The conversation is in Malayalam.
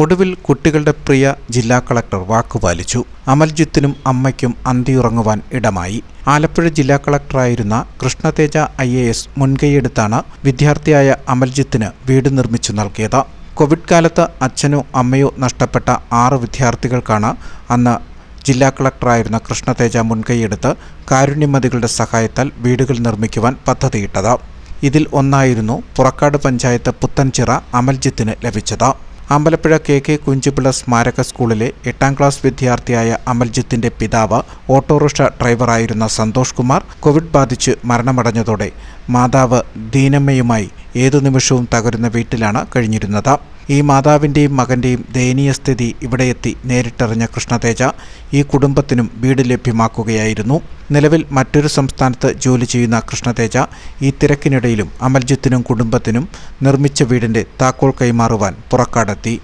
ഒടുവിൽ കുട്ടികളുടെ പ്രിയ ജില്ലാ കളക്ടർ വാക്കുപാലിച്ചു അമൽജിത്തിനും അമ്മയ്ക്കും അന്തിയുറങ്ങുവാൻ ഇടമായി. ആലപ്പുഴ ജില്ലാ കളക്ടറായിരുന്ന കൃഷ്ണതേജ ഐ എ എസ് മുൻകൈയെടുത്താണ് വിദ്യാർത്ഥിയായ അമൽജിത്തിന് വീട് നിർമ്മിച്ചു നൽകിയത്. കോവിഡ് കാലത്ത് അച്ഛനോ അമ്മയോ നഷ്ടപ്പെട്ട ആറ് വിദ്യാർത്ഥികൾക്കാണ് അന്ന് ജില്ലാ കളക്ടറായിരുന്ന കൃഷ്ണതേജ മുൻകൈയെടുത്ത് കാരുണ്യമതികളുടെ സഹായത്താൽ വീടുകൾ നിർമ്മിക്കുവാൻ പദ്ധതിയിട്ടത്. ഇതിൽ ഒന്നായിരുന്നു പുറക്കാട് പഞ്ചായത്ത് പുത്തൻചിറ അമൽജിത്തിന് ലഭിച്ചത്. അമ്പലപ്പുഴ കെ കെ കുഞ്ചുപിള്ള സ്മാരക സ്കൂളിലെ എട്ടാം ക്ലാസ് വിദ്യാർത്ഥിയായ അമൽജിത്തിന്റെ പിതാവ് ഓട്ടോറിക്ഷ ഡ്രൈവറായിരുന്ന സന്തോഷ് കുമാർ കോവിഡ് ബാധിച്ച് മരണമടഞ്ഞതോടെ മാതാവ് ദീനമ്മയുമായി ഏതു നിമിഷവും തകരുന്ന വീട്ടിലാണ് കഴിഞ്ഞിരുന്നത്. ഈ മാതാവിന്റെയും മകന്റെയും ദയനീയ സ്ഥിതി ഇവിടെയെത്തി നേരിട്ടറിഞ്ഞ കൃഷ്ണതേജ ഈ കുടുംബത്തിനും വീട് ലഭ്യമാക്കുകയായിരുന്നു. നിലവിൽ മറ്റൊരു സംസ്ഥാനത്ത് ജോലി ചെയ്യുന്ന കൃഷ്ണതേജ ഈ തിരക്കിനിടയിലും അമൽജിത്തിനും കുടുംബത്തിനും നിർമ്മിച്ച വീടിന്റെ താക്കോൽ കൈമാറുവാൻ പുറക്കാടെത്തി.